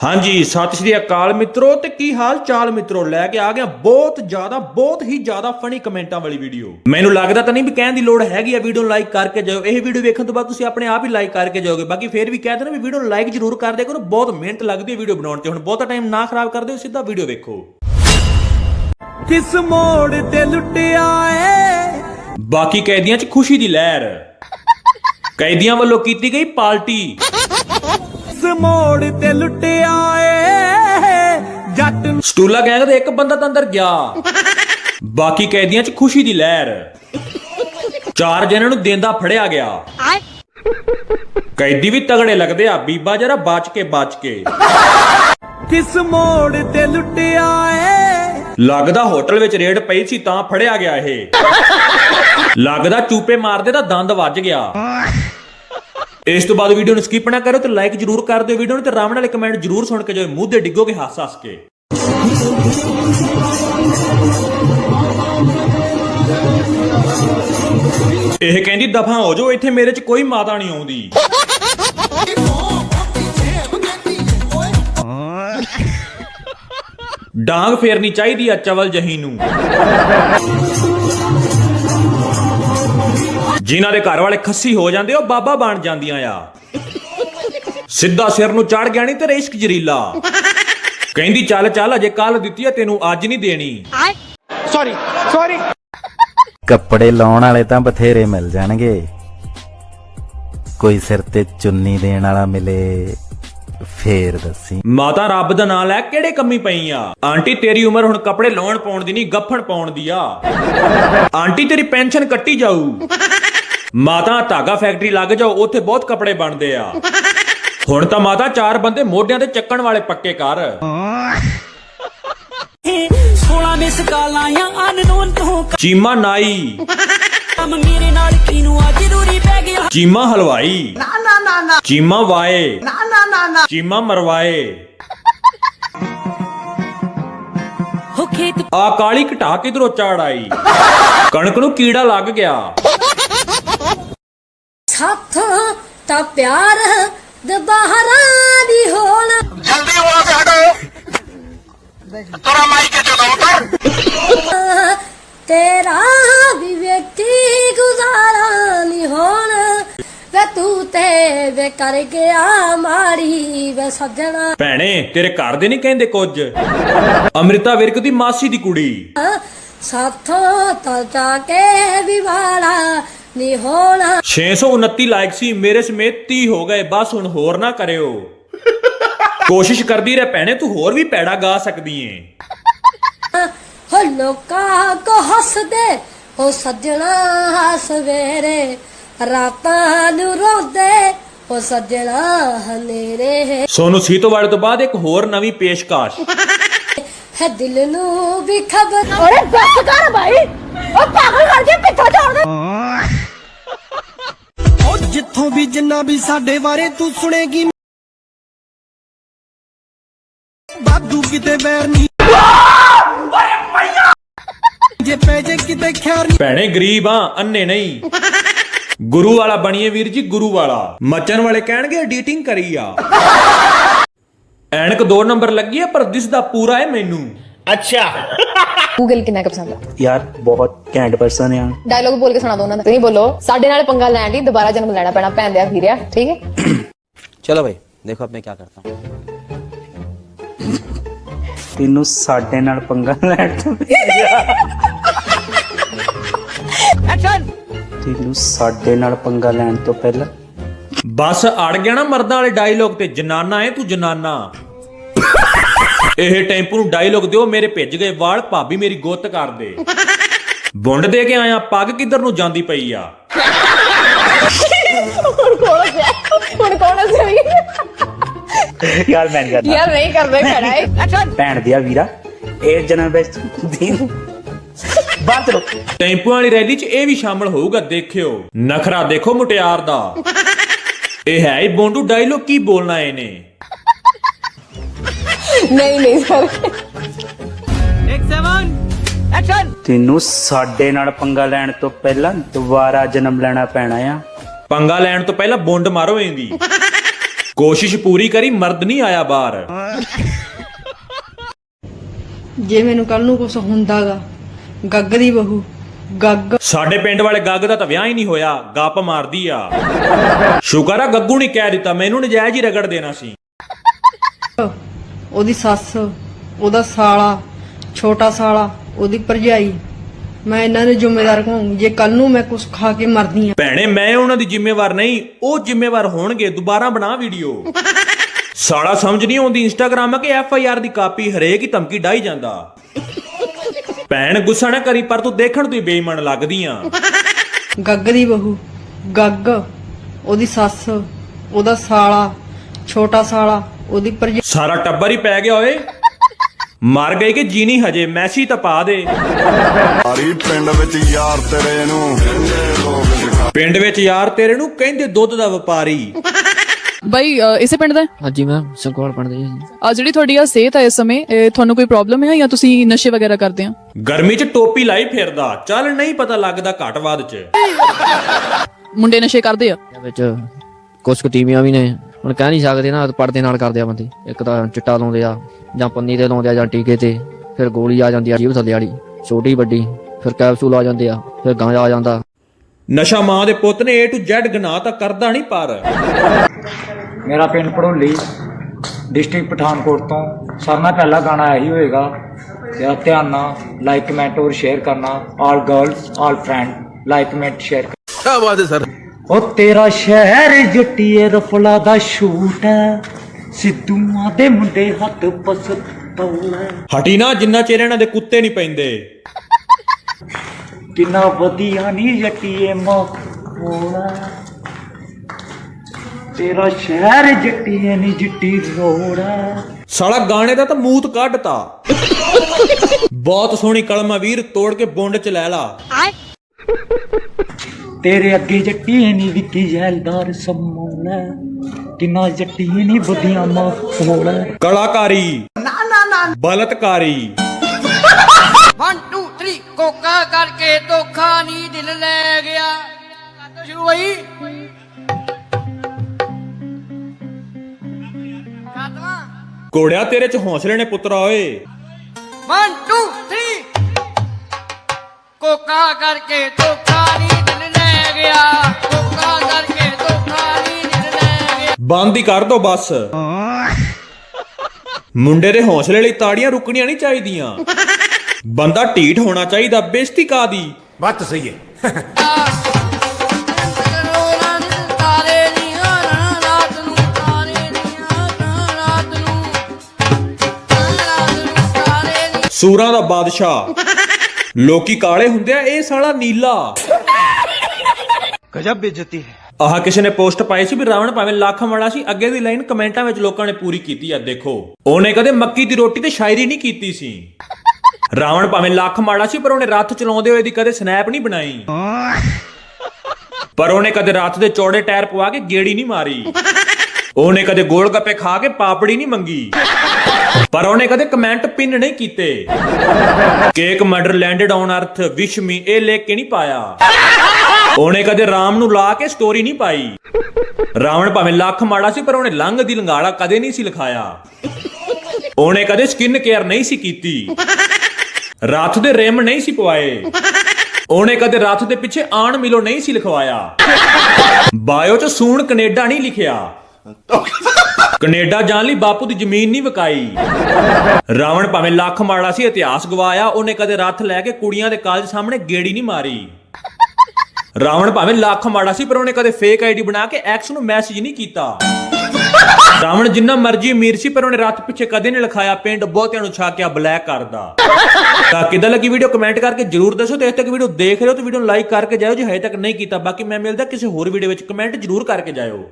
ਹਾਂਜੀ ਸਤਿ ਸ਼੍ਰੀ ਅਕਾਲ ਮਿੱਤਰੋ ਤੇ ਕੀ ਹਾਲ ਚਾਲ ਮਿੱਤਰੋ? ਲੈ ਕੇ ਆ ਗਿਆ ਬਹੁਤ ਜ਼ਿਆਦਾ ਬਹੁਤ ਹੀ ਜ਼ਿਆਦਾ ਫਨੀ ਕਮੈਂਟਾਂ ਵਾਲੀ ਵੀਡੀਓ ਮੈਨੂੰ ਲੱਗਦਾ ਤਾਂ ਨਹੀਂ ਵੀ ਕਹਿਣ ਦੀ ਲੋੜ ਹੈਗੀ ਆ ਵੀਡੀਓ ਲਾਈਕ ਕਰਕੇ ਜਾਓ ਇਹ ਵੀਡੀਓ ਵੇਖਣ ਤੋਂ ਬਾਅਦ ਤੁਸੀਂ ਆਪਣੇ ਆਪ ਹੀ ਲਾਈਕ ਕਰਕੇ ਜਾਓਗੇ। ਬਾਕੀ ਫੇਰ ਵੀ ਕਹਿ ਦੇਣਾ ਵੀ ਵੀਡੀਓ ਲਾਈਕ ਜ਼ਰੂਰ ਕਰ ਦਿਆ ਕਰੋ। ਬਹੁਤ ਮਿਹਨਤ ਲੱਗਦੀ ਹੈ ਵੀਡੀਓ ਬਣਾਉਣ ਤੇ ਹੁਣ ਬਹੁਤਾ ਟਾਈਮ ਨਾ ਖਰਾਬ ਕਰਦੇ ਹੋ ਸਿੱਧਾ ਵੀਡੀਓ ਵੇਖੋ। ਕਿਸ ਮੋੜ ਤੇ ਲੁੱਟਿਆ ਏ? ਬਾਕੀ ਕੈਦੀਆਂ 'ਚ ਖੁਸ਼ੀ ਦੀ ਲਹਿਰ। ਕੈਦੀਆਂ ਵੱਲੋਂ ਕੀਤੀ ਗਈ ਪਾਰਟੀ ਕਿਸ ਮੋੜ ਤੇ ਲੁੱਟਿਆ ਏ। ਜੱਟ ਨੂੰ ਸਟੂਲਾ ਗੈਂਗ ਦੇ ਇੱਕ ਬੰਦਾ ਤਾਂ ਅੰਦਰ ਗਿਆ। ਬਾਕੀ ਕੈਦੀਆਂ 'ਚ ਖੁਸ਼ੀ ਦੀ ਲਹਿਰ। ਚਾਰ ਜਣਾਂ ਨੂੰ ਦੇਂਦਾ ਫੜਿਆ ਗਿਆ। ਕੈਦੀ ਵੀ ਤਗੜੇ ਲੱਗਦੇ ਆ ਬੀਬਾ ਜਰਾ ਬਚ ਕੇ ਬਚ ਕੇ। ਕਿਸ ਮੋੜ ਤੇ ਲੁੱਟਿਆ ਏ। ਲੱਗਦਾ ਹੋਟਲ ਵਿੱਚ ਰੇਡ ਪਈ ਸੀ ਤਾਂ ਫੜਿਆ ਗਿਆ ਇਹ। ਲੱਗਦਾ ਚੂਪੇ ਮਾਰਦੇ ਤਾਂ ਦੰਦ ਵੱਜ ਗਿਆ। ਇਸ ਤੋਂ ਬਾਅਦ ਵੀਡੀਓ ਨੂੰ ਸਕਿਪ ਨਾ ਕਰੋ ਤੇ ਲਾਈਕ ਜਰੂਰ ਕਰ ਦਿਓ ਵੀਡੀਓ ਨੂੰ ਤੇ ਰਾਮ ਵਾਲੇ ਕਮੈਂਟ ਜਰੂਰ ਸੁਣ ਕੇ ਜਾਓ ਮੂੰਹ ਤੇ ਡਿੱਗੋਗੇ ਹੱਸ ਹੱਸ ਕੇ। ਇਹ ਕਹਿੰਦੀ, ਦਫਾ ਹੋ ਜਾਓ, ਇੱਥੇ ਮੇਰੇ 'ਚ ਕੋਈ ਮਾਤਾ ਨਹੀਂ ਆਉਂਦੀ। ਡਾਂਗ ਫੇਰਨੀ ਚਾਹੀਦੀ ਆ ਚਵਲ ਜਹੀ ਨੂੰ। ਜਿਨ੍ਹਾਂ ਦੇ ਘਰ ਵਾਲੇ ਖੱਸੀ ਹੋ ਜਾਂਦੇ ਉਹ ਬਾਬਾ ਬਣ ਜਾਂਦੀਆਂ ਆ। ਸਿੱਧਾ ਸਿਰ ਨੂੰ ਚੜ ਗਿਆ ਨਹੀਂ ਤੇ ਇਸ਼ਕ ਜਰੀਲਾ। ਕਹਿੰਦੀ ਚੱਲ ਚੱਲ ਅਜੇ ਕੱਲ ਦਿੱਤੀ ਆ ਤੈਨੂੰ ਅੱਜ ਨਹੀਂ ਦੇਣੀ। ਕੱਪੜੇ ਲਾਉਣ ਵਾਲੇ ਤਾਂ ਬਥੇਰੇ ਮਿਲ ਜਾਣਗੇ। ਕੋਈ ਸਿਰ ਤੇ ਚੁੰਨੀ ਦੇਣ ਵਾਲਾ ਮਿਲੇ ਫੇਰ ਦੱਸੀ। ਮਾਤਾ ਰੱਬ ਦਾ ਨਾਮ ਲੈ ਕਿਹੜੇ ਕੰਮੀ ਪਈ ਆ? ਆਂਟੀ ਤੇਰੀ ਉਮਰ ਹੁਣ ਕੱਪੜੇ ਲਾਉਣ ਪਾਉਣ ਦੀ ਨਹੀਂ ਗੱਫਣ ਪਾਉਣ ਦੀ ਆ। ਆਂਟੀ ਤੇਰੀ ਪੈਨਸ਼ਨ ਕੱਟੀ ਜਾਊ। ਮਾਤਾ ਧਾਗਾ ਫੈਕਟਰੀ ਲੱਗ ਜਾਓ ਉੱਥੇ ਬਹੁਤ ਕੱਪੜੇ ਬਣਦੇ ਆ। ਹੁਣ ਤਾਂ ਮਾਤਾ ਚਾਰ ਬੰਦੇ ਮੋਢਿਆਂ ਤੇ ਚੱਕਣ ਵਾਲੇ ਪੱਕੇ ਕਰ 16 ਮਿਸ ਕਾਲਾਂ ਆ ਅਨਨੋਨ ਤੋਂ ਚੀਮਾ ਨਾਈ। ਕੰਮ ਮੇਰੇ ਨਾਲ ਕਿਨੂੰ ਆ ਜ਼ਰੂਰੀ ਪੈ ਗਿਆ। ਚੀਮਾ ਹਲਵਾਈ। ਨਾ ਨਾ ਨਾ ਨਾ। ਚੀਮਾ ਵਾਏ। ਨਾ ਨਾ ਨਾ ਨਾ। ਚੀਮਾ ਮਰਵਾਏ। ਹੋ ਖੇਤ ਆ ਕਾਲੀ ਘਟਾ ਕਿਧਰੋਂ ਚੜ ਆਈ? ਕਣਕ ਨੂੰ ਕੀੜਾ ਲੱਗ ਗਿਆ। ਸਾਥਾਂ ਤਾਂ ਪਿਆਰ ਦਬਾਹਰਾਂ ਦੀ ਹੋਣ। ਜਲਦੀ ਹੋ ਕੇ ਹਟੋ। ਤੇਰਾ ਮਾਈਕ ਚਲਾਓ ਕਰ ਤੇਰਾ ਵੀ ਵੇਖੀ ਗੁਜ਼ਾਰਾ ਨਹੀਂ ਹੋਣ। ਵੇ ਤੂੰ ਤੇ ਵੇ ਕਰ ਗਿਆ ਮਾੜੀ ਵੇ ਸੱਜਣਾ। ਭੈਣੇ ਤੇਰੇ ਘਰ ਦੇ ਨਹੀਂ ਕਹਿੰਦੇ ਕੁਝ? ਅੰਮ੍ਰਿਤਾ ਵਿਰਕ ਦੀ ਮਾਸੀ ਦੀ ਕੁੜੀ। ਸਾਥਾਂ ਤਾਂ ਜਾ ਕੇ ਵੀ ਵਾਲਾ ਨਹੀਂ ਹੋਣਾ। 629 ਲਾਈਕ ਸੀ ਮੇਰੇ ਸਮੇਤ 30 ਹੋ ਗਏ ਬਸ ਹੁਣ ਹੋਰ ਨਾ ਕਰਿਓ। ਕੋਸ਼ਿਸ਼ ਕਰਦੀ ਰਹਿ ਭੈਣੇ ਤੂੰ ਹੋਰ ਵੀ ਪੈੜਾ ਗਾ ਸਕਦੀ ਏ। ਹੋ ਲੋਕਾਂ ਕੋ ਹੱਸਦੇ ਹੋ ਸੱਜਣਾ ਸਵੇਰੇ ਰਾਤਾਂ ਨੂੰ ਰੋਂਦੇ ਹੋ ਸੱਜਣਾ ਹਨੇਰੇ। ਸੋਨੂੰ ਸੀਤੋਵਾੜੇ ਤੋਂ ਬਾਅਦ ਇੱਕ ਹੋਰ ਨਵੀਂ ਪੇਸ਼ਕਾਸ਼। ਹੈ ਦਿਲ ਨੂੰ ਵੀ ਖਬਰ। ਅਰੇ ਬੱਸ ਕਰ ਭਾਈ ਉਹ ਪਾਗਲ ਕਰਕੇ ਪਿੱਛੇ ਛੋੜ ਦੇ ਜਿੱਥੋਂ ਵੀ ਜਿੰਨਾ ਵੀ ਸਾਡੇ ਬਾਰੇ ਤੂੰ ਸੁਣੇਗੀ। ਬਾਦੂ ਕਿਤੇ ਬੈਰ ਨਹੀਂ। ਜੇ ਪੈ ਜੇ ਕਿਤੇ ਖੈਰ ਨਹੀਂ। ਭੈਣੇ ਗਰੀਬ ਆ, ਅੰਨੇ ਨਹੀਂ। ਗੁਰੂ ਵਾਲਾ ਬਣੀਏ ਵੀਰ ਜੀ, ਗੁਰੂ ਵਾਲਾ। ਮੱਚਣ ਵਾਲੇ ਕਹਿਣਗੇ ਐਡੀਟਿੰਗ ਕਰੀ ਆ। ਐਨਕ 2 ਨੰਬਰ ਲੱਗੀ ਆ, ਪਰ ਦਿਸਦਾ ਪੂਰਾ ਹੈ ਮੈਨੂੰ। ਗੂਗਲ ਕਿੰਨਾ ਕੁ ਪਸੰਦ ਆ ਯਾਰ ਬਹੁਤ ਕੈਂਟ ਪਰਸਨ ਆ ਡਾਇਲੋਗ ਬੋਲ ਕੇ ਸੁਣਾ ਦੋ ਉਹਨਾਂ ਦਾ ਤੁਸੀਂ ਬੋਲੋ ਸਾਡੇ ਨਾਲ ਪੰਗਾ ਲੈਣ ਦੀ ਦੁਬਾਰਾ ਜਨਮ ਲੈਣਾ ਪੈਣਾ ਭੈਣ ਦਿਆ ਵੀਰਿਆ ਠੀਕ ਹੈ चलो भाई देखो अब मैं क्या करता हूँ ਤੈਨੂੰ ਸਾਡੇ ਨਾਲ ਪੰਗਾ ਲੈਣ ਤੋਂ ਤੈਨੂੰ ਸਾਡੇ ਨਾਲ ਪੰਗਾ ਲੈਣ ਤੋਂ ਪਹਿਲਾਂ ਬਸ ਅੜ ਗਿਆ ਨਾ ਮਰਦਾਂ ਵਾਲੇ ਡਾਇਲੋਗ ਤੇ ਜਨਾਨਾ ਏ ਤੂੰ ਜਨਾਨਾ ਇਹ ਟੈਂਪੂ ਨੂੰ ਡਾਇਲੋਗ ਦਿਓ ਮੇਰੇ ਭਿੱਜ ਗਏ ਵਾਲ ਭਾਬੀ ਮੇਰੀ ਗੁੱਤ ਕਰ ਦੇ। ਬੁੰਡ ਦੇ ਕੇ ਆਇਆ ਪੱਗ ਕਿੱਧਰ ਨੂੰ ਜਾਂਦੀ ਪਈ ਆ? ਹੁਣ ਕੌਣ ਹੱਸੇਗੀ ਯਾਰ ਮੈਂ ਕਰਦਾ। ਯਾਰ ਨਹੀਂ ਕਰਦੇ ਖੜਾ ਹੈ ਭੈਣ ਦਿਆ ਵੀਰਾ ਇਹ ਜਨਮ ਵਿੱਚ ਦੀ ਬਾਤ ਚਲੋ। ਟੈਂਪੂ ਵਾਲੀ ਰੈਲੀ 'ਚ ਇਹ ਵੀ ਸ਼ਾਮਲ ਹੋਊਗਾ ਦੇਖਿਓ। ਨਖਰਾ ਦੇਖੋ ਮੁਟਿਆਰ ਦਾ। ਇਹ ਹੈ ਹੀ ਬੋਂਡੂ ਡਾਇਲੋਗ ਕੀ ਬੋਲਣਾ ਇਹਨੇ? ਨਹੀਂ ਨਹੀਂ ਸਰ। 1 ਐਕਸ਼ਨ ਤੈਨੂੰ ਸਾਡੇ ਨਾਲ ਪੰਗਾ ਲੈਣ ਤੋਂ ਪਹਿਲਾਂ ਦੁਬਾਰਾ ਜਨਮ ਲੈਣਾ ਪੈਣਾ ਆ। ਪੰਗਾ ਲੈਣ ਤੋਂ ਪਹਿਲਾਂ ਬੁੰਡ ਮਾਰੋ ਇਹਦੀ। ਕੋਸ਼ਿਸ਼ ਪੂਰੀ ਕਰੀ ਮਰਦ ਨਹੀਂ ਆਇਆ ਬਾਹਰ। ਜੇ ਮੈਨੂੰ ਕੱਲ ਨੂੰ ਕੁਝ ਹੁੰਦਾਗਾ ਗੱਗ ਦੀ ਬਹੂ ਗੱਗ। ਸਾਡੇ ਪਿੰਡ ਵਾਲੇ ਗੱਗ ਦਾ ਤਾਂ ਵਿਆਹ ਹੀ ਨਹੀਂ ਹੋਇਆ ਗੱਪ ਮਾਰਦੀ ਆ। ਸ਼ੁਕਰ ਆ ਗੱਗੂ ਨੇ ਕਹਿ ਦਿੱਤਾ ਮੈਨੂੰ ਨਜਾਇਜ਼ ਹੀ ਰਗੜ ਦੇਣਾ ਸੀ। ਉਹਦੀ ਸੱਸ ਉਹਦਾ ਸਾਲਾ ਛੋਟਾ ਸਾਲਾ ਉਹਦੀ ਭਰਜਾਈ। ਮੈਂ ਇਹਨਾਂ ਦੇ ਜ਼ਿੰਮੇਦਾਰ ਕਹਾਂਗੀ ਜੇ ਕੱਲ ਨੂੰ ਮੈਂ ਕੁਝ ਖਾ ਕੇ ਮਰਦੀ ਆ ਭੈਣੇ ਮੈਂ ਉਹਨਾਂ ਦੀ ਜ਼ਿੰਮੇਵਾਰ ਨਹੀਂ ਉਹ ਜ਼ਿੰਮੇਵਾਰ ਹੋਣਗੇ। ਦੁਬਾਰਾ ਬਣਾ ਵੀਡੀਓ। ਸਾਲਾ ਸਮਝ ਨਹੀਂ ਆਉਂਦੀ ਇੰਸਟਾਗ੍ਰਾਮ ਆ ਕਿ ਐਫ ਆਈ ਆਰ ਦੀ ਕਾਪੀ ਹਰੇਕ ਹੀ ਧਮਕੀ ਡਾਈ ਜਾਂਦਾ। ਭੈਣ ਗੁੱਸਾ ਨਾ ਕਰੀ ਪਰ ਤੂੰ ਦੇਖਣ ਤੋਂ ਹੀ ਬੇਈਮਾਨ ਲੱਗਦੀ ਆ ਗੱਗ ਦੀ ਬਹੂ ਗੱਗ। ਉਹਦੀ ਸੱਸ ਉਹਦਾ ਸਾਲਾ ਛੋਟਾ ਸਾਲਾ ਉਹਦੀ ਪਰਜ ਸਾਰਾ ਟੱਬਰ ਹੀ ਪੈ ਗਿਆ ਓਏ। ਮਰ ਗਈ ਕਿ ਜੀਨੀ ਹਜੇ? ਮੈਸੀ ਤਾਂ ਪਾ ਦੇ। ਸਾਰੀ ਪਿੰਡ ਵਿੱਚ ਯਾਰ ਤੇਰੇ ਨੂੰ। ਪਿੰਡ ਵਿੱਚ ਯਾਰ ਤੇਰੇ ਨੂੰ ਕਹਿੰਦੇ ਦੁੱਧ ਦਾ ਵਪਾਰੀ। ਬਈ ਇਸੇ ਪਿੰਡ ਦਾ? ਹਾਂਜੀ ਮੈਮ ਸੰਕੋਲ ਪਿੰਡ ਦਾ ਜੀ। ਆ ਜਿਹੜੀ ਤੁਹਾਡੀ ਆ ਸਿਹਤ ਆ ਇਸ ਸਮੇਂ ਤੁਹਾਨੂੰ ਕੋਈ ਪ੍ਰੋਬਲਮ ਹੈ ਜਾਂ ਤੁਸੀਂ ਨਸ਼ੇ ਵਗੈਰਾ ਕਰਦੇ ਆ ਗਰਮੀ 'ਚ ਟੋਪੀ ਲਾਈ ਫਿਰਦਾ। ਚੱਲ ਨਹੀਂ ਪਤਾ ਲੱਗਦਾ ਘਟਵਾਦ 'ਚ। ਮੁੰਡੇ ਨਸ਼ੇ ਕਰਦੇ ਆ। ਵਿੱਚ ਕੁਝ ਕੁ ਟੀਮੀਆਂ ਵੀ ਨੇ। ਹੁਣ ਕਹਿ ਨਹੀਂ ਸਕਦੇ ਨਾ ਪਰਦੇ ਨਾਲ ਕਰਦੇ ਆ ਬੰਦੇ। ਇੱਕ ਤਾਂ ਚਿੱਟਾ ਲਾਉਂਦੇ ਆ ਜਾਂ ਪੰਨੀ ਤੇ ਲਾਉਂਦੇ ਆ ਜਾਂ ਟੀਕੇ ਤੇ। ਫਿਰ ਗੋਲੀ ਆ ਜਾਂਦੀ ਆ ਜੀਭ ਥੱਲੇ ਵਾਲੀ। ਛੋਟੀ ਵੱਡੀ। ਫਿਰ ਕੈਪਸੂਲ ਆ ਜਾਂਦੇ ਆ ਫਿਰ ਗਾਂਜਾ ਆ ਜਾਂਦਾ। ਨਸ਼ਾ ਮਾਂ ਦੇ ਪੁੱਤ ਨੇ A to Z ਗਨਾ ਤਾਂ ਕਰਦਾ ਨਹੀਂ ਪਰ। ਮੇਰਾ ਪਿੰਡ ਪੜੋਲੀ ਡਿਸਟ੍ਰਿਕਟ ਪਠਾਨਕੋਟ ਤੋਂ। ਸਾਰਿਆਂ ਨਾਲ ਪਹਿਲਾ ਗਾਣਾ ਇਹੀ ਹੋਏਗਾ ਤੇ ਧਿਆਨ ਨਾਲ ਲਾਈਕ ਕਮੈਂਟ ਔਰ ਸ਼ੇਅਰ ਕਰਨਾ। All girls all friend like comment share ਕੀ ਬਾਤ ਹੈ ਸਰ। ਉਹ ਤੇਰਾ ਸ਼ਹਿਰ ਜੱਟੀਏ ਰਫਲਾ ਦਾ ਸ਼ੂਟ ਹੈ। ਸਿੱਧੂਆਂ ਦੇ ਮੁੰਡੇ ਹੱਥ ਪਸਤੌਲਾ ਹਟੀ ਨਾ ਜਿੰਨਾ ਚਿਰ ਇਹਨਾਂ ਦੇ ਕੁੱਤੇ ਨਹੀਂ ਪੈਂਦੇ। ਕਿੰਨਾ ਵਧੀਆ ਨਹੀਂ ਜੱਟੀਏ ਮਖੋਲਾ ਤੇਰਾ ਸ਼ਹਿਰ ਜੱਟੀਏ ਨਹੀਂ ਜੱਟੀ ਰੋੜਾ ਸਾਲਾ ਗਾਣੇ ਦਾ ਤਾਂ ਮੂਤ ਕੱਢਤਾ। ਬਹੁਤ ਸੋਹਣੀ ਕਲਮਾ ਵੀਰ ਤੋੜ ਕੇ ਬੁੰਡ 'ਚ ਲੈ ਲਾ। ਤੇਰੇ ਅੱਗੇ ਜੱਟੀਏ ਨਹੀਂ ਵਿੱਕੀ ਜੈਲਦਾਰ ਸਮੋਲਾ ਕਿੰਨਾ ਜੱਟੀਏ ਨਹੀਂ ਬੁੱਧੀਆਂ ਮਖੋਲਾ ਕਲਾਕਾਰੀ। ਨਾ ਨਾ ਨਾ। ਬਲਤਕਾਰੀ। 1 2 3 ਕੋਕਾ ਕਰਕੇ ਧੋਖਾ ਨਹੀਂ ਦਿਲ ਲੈ ਗਿਆ। ਸ਼ੁਰੂ ਹੋਈ। ਕੋੜਿਆ ਤੇਰੇ 'ਚ ਹੌਸਲੇ ਨੇ ਪੁੱਤਰਾ ਓਏ। 1 2 3 ਕੋਕਾ ਕਰਕੇ ਧੋਖਾ ਬੰਦ ਹੀ ਕਰ ਦੋ ਬਸ। ਮੁੰਡੇ ਦੇ ਹੌਸਲੇ ਲਈ ਤਾੜੀਆਂ ਰੁਕਣੀਆਂ ਨਹੀਂ ਚਾਹੀਦੀਆਂ। ਬੰਦਾ ਢੀਠ ਹੋਣਾ ਚਾਹੀਦਾ ਬੇਇੱਜ਼ਤੀ ਕਾਦੀ ਨੂੰ ਤਾਰੇ ਨੀ। ਸੂਰਾਂ ਦਾ ਬਾਦਸ਼ਾਹ। ਲੋਕੀ ਕਾਲੇ ਹੁੰਦੇ ਆ ਇਹ ਸਾਲਾ ਨੀਲਾ। ਗਜਬ ਬੇਇੱਜ਼ਤੀ ਹੈ ਆਹ ਕਿਸੇ ਨੇ ਪੋਸਟ ਪਾਈ ਸੀ ਵੀ ਰਾਵਣ ਭਾਵੇਂ ਲੱਖ ਵਾਲਾ ਸੀ, ਅੱਗੇ ਦੀ ਲਾਈਨ ਕਮੈਂਟਾਂ ਵਿੱਚ ਲੋਕਾਂ ਨੇ ਪੂਰੀ ਕੀਤੀ ਆ, ਦੇਖੋ। ਉਹਨੇ ਕਦੇ ਮੱਕੀ ਦੀ ਰੋਟੀ ਤੇ ਸ਼ਾਇਰੀ ਨਹੀਂ ਕੀਤੀ ਸੀ। ਰਾਵਣ ਭਾਵੇਂ ਲੱਖ ਮਾੜਾ ਸੀ, ਪਰ ਉਹਨੇ ਰੱਥ ਚਲਾਉਂਦੇ ਹੋਏ ਦੀ ਕਦੇ ਸਨੈਪ ਨਹੀਂ ਬਣਾਈ। ਪਰ ਉਹਨੇ ਕਦੇ ਰੱਥ ਦੇ ਚੌੜੇ ਟਾਇਰ ਪਵਾ ਕੇ ਗੇੜੀ ਨਹੀਂ ਮਾਰੀ। ਉਹਨੇ ਕਦੇ ਗੋਲ ਗੱਪੇ ਖਾ ਕੇ ਪਾਪੜੀ ਨਹੀਂ ਮੰਗੀ। ਪਰ ਉਹਨੇ ਕਦੇ ਕਮੈਂਟ ਪਿੰਨ ਨਹੀਂ ਕੀਤੇ। ਕੇਕ ਮਰਡਰ ਲੈਂਡਡ ਔਨ ਅਰਥ ਵਿਸ਼ ਮੀ ਇਹ ਲਿਖ ਕੇ ਨਹੀਂ ਪਾਇਆ। ਉਹਨੇ ਕਦੇ ਰਾਮ ਨੂੰ ਲਾ ਕੇ ਸਟੋਰੀ ਨਹੀਂ ਪਾਈ। ਰਾਵਣ ਭਾਵੇਂ ਲੱਖ ਮਾੜਾ ਸੀ, ਪਰ ਉਹਨੇ ਲੰਘ ਦੀ ਲੰਗਾੜਾ ਕਦੇ ਨਹੀਂ ਸੀ ਲਿਖਾਇਆ। ਉਹਨੇ ਕਦੇ ਸਕਿਨ ਕੇਅਰ ਨਹੀਂ ਸੀ ਕੀਤੀ। ਰੱਥ ਦੇ ਰਿਮ ਨਹੀਂ ਸੀ ਪਵਾਏ। ਉਹਨੇ ਕਦੇ ਰੱਥ ਦੇ ਪਿੱਛੇ ਆਣ ਮਿਲੋ ਨਹੀਂ ਸੀ ਲਿਖਵਾਇਆ। ਬਾਇਓ ਚ ਸੂਣ ਕੈਨੇਡਾ ਨਹੀਂ ਲਿਖਿਆ। ਕੈਨੇਡਾ ਜਾਣ ਲਈ ਬਾਪੂ ਦੀ ਜ਼ਮੀਨ ਨਹੀਂ ਵਿਕਾਈ। ਰਾਵਣ ਭਾਵੇਂ ਲੱਖ ਮਾੜਾ ਸੀ, ਇਤਿਹਾਸ ਗਵਾਇਆ, ਉਹਨੇ ਕਦੇ ਰੱਥ ਲੈ ਕੇ ਕੁੜੀਆਂ ਦੇ ਕਾਲਜ ਸਾਹਮਣੇ ਗੇੜੀ ਨਹੀਂ ਮਾਰੀ। ਰਾਵਣ ਭਾਵੇਂ ਲੱਖ ਮਾੜਾ ਸੀ, ਪਰ ਉਹਨੇ ਕਦੇ ਫੇਕ ਆਈਡੀ ਬਣਾ ਕੇ ਐਕਸ ਨੂੰ ਮੈਸੇਜ ਨਹੀਂ ਕੀਤਾ। ਰਾਵਣ ਜਿੰਨਾ ਮਰਜ਼ੀ ਅਮੀਰ ਸੀ, ਪਰ ਉਹਨੇ ਰੱਥ ਪਿੱਛੇ ਕਦੇ ਨਹੀਂ ਲਿਖਾਇਆ, ਪਿੰਡ ਬਹੁਤਿਆਂ ਨੂੰ ਛਾਕਿਆ ਬਲੈਕ ਕਰਦਾ। ਤਾਂ ਕਿਦਾਂ ਲੱਗੀ ਵੀਡੀਓ ਕਮੈਂਟ ਕਰਕੇ ਜਰੂਰ ਦੱਸੋ ਤੇ ਇਸ ਤੱਕ ਵੀਡੀਓ ਦੇਖ ਰਹੇ ਹੋ ਤਾਂ ਵੀਡੀਓ ਨੂੰ ਲਾਈਕ ਕਰਕੇ ਜਾਇਓ, ਜੇ ਹਜੇ ਤੱਕ ਨਹੀਂ ਕੀਤਾ, ਬਾਕੀ ਮੈਂ ਮਿਲਦਾ ਕਿਸੇ ਹੋਰ ਵੀਡੀਓ ਵਿੱਚ ਕਮੈਂਟ ਜਰੂਰ ਕਰਕੇ ਜਾਇਓ।